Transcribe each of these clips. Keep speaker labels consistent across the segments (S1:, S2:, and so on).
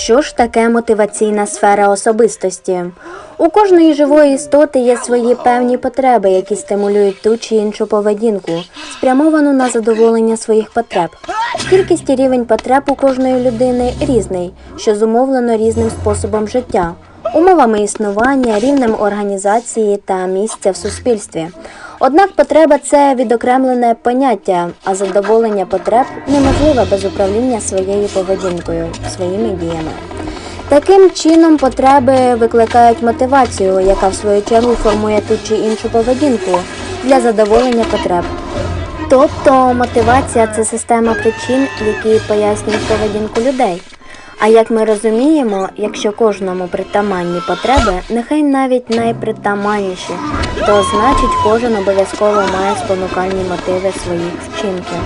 S1: Що ж таке мотиваційна сфера особистості? У кожної живої істоти є свої певні потреби, які стимулюють ту чи іншу поведінку, спрямовану на задоволення своїх потреб. Кількість і рівень потреб у кожної людини різний, що зумовлено різним способом життя, умовами існування, рівнем організації та місця в суспільстві. Однак потреба це відокремлене поняття, а задоволення потреб неможливе без управління своєю поведінкою, своїми діями. Таким чином, потреби викликають мотивацію, яка в свою чергу формує ту чи іншу поведінку для задоволення потреб. Тобто мотивація це система причин, які пояснюють поведінку людей. А як ми розуміємо, якщо кожному притаманні потреби, нехай навіть найпритаманніші, то значить кожен обов'язково має спонукальні мотиви своїх вчинків.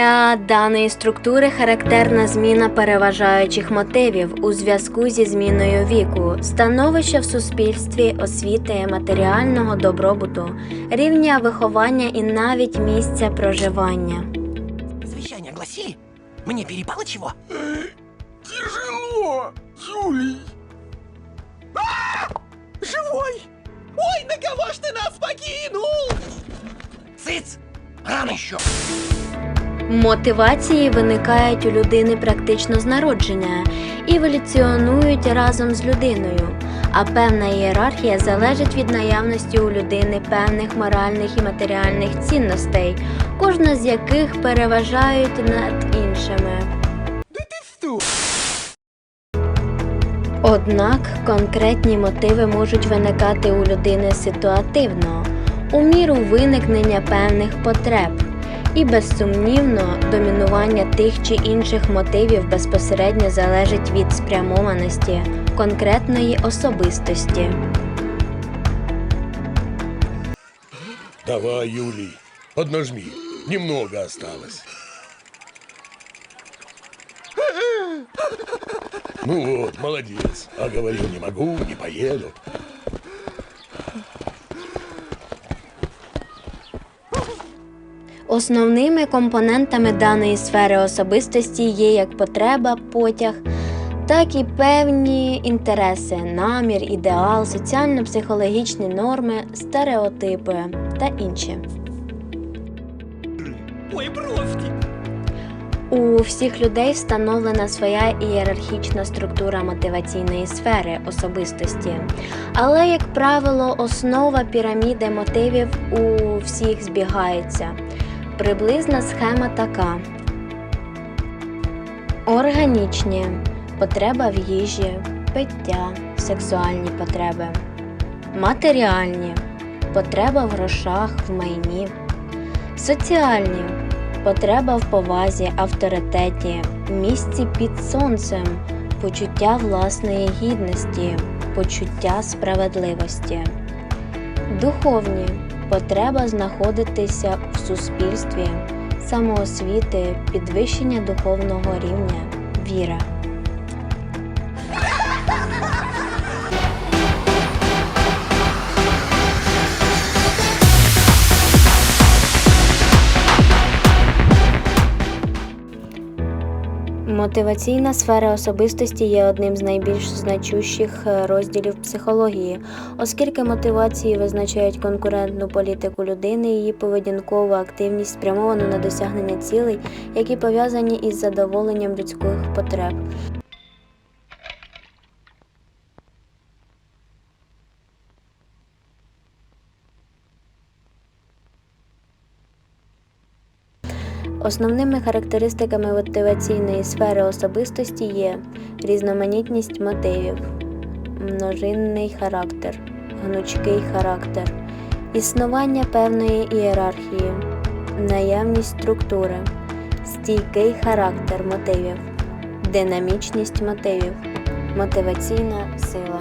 S1: Для даної структури характерна зміна переважаючих мотивів у зв'язку зі зміною віку, становища в суспільстві, освіти, матеріального добробуту, рівня виховання і навіть місця проживання.
S2: Завещание гласили? Мне перепало чего?
S3: Тяжело, Юлий.
S2: А! Живой! Ой, на кого ж ты нас покинул? Цыц! Рано еще.
S1: Мотивації виникають у людини практично з народження і еволюціонують разом з людиною. А певна ієрархія залежить від наявності у людини певних моральних і матеріальних цінностей, кожна з яких переважають над іншими. Однак конкретні мотиви можуть виникати у людини ситуативно, у міру виникнення певних потреб. І безсумнівно, домінування тих чи інших мотивів безпосередньо залежить від спрямованості конкретної особистості.
S3: Давай, Юлий, поднажми. Немного осталось. Ну вот, молодец. А говорил, не могу, не поеду.
S1: Основними компонентами даної сфери особистості є як потреба, потяг, так і певні інтереси, намір, ідеал, соціально-психологічні норми, стереотипи та інші.
S2: Ой, бровки!
S1: У всіх людей встановлена своя ієрархічна структура мотиваційної сфери особистості. Але, як правило, основа піраміди мотивів у всіх збігається. Приблизна схема така: органічні. Потреба в їжі, пиття, сексуальні потреби, матеріальні. Потреба в грошах, в майні, соціальні. Потреба в повазі, авторитеті, місці під сонцем, почуття власної гідності, почуття справедливості, духовні потреба знаходитися в суспільстві, самоосвіти, підвищення духовного рівня, віра. Мотиваційна сфера особистості є одним з найбільш значущих е, розділів психології, оскільки мотивації визначають конкурентну політику людини, її поведінкову активність спрямовану на досягнення цілей, які пов'язані із задоволенням людських потреб. Основними характеристиками мотиваційної сфери особистості є різноманітність мотивів, множинний характер, гнучкий характер, існування певної ієрархії, наявність структури, стійкий характер мотивів, динамічність мотивів, мотиваційна сила.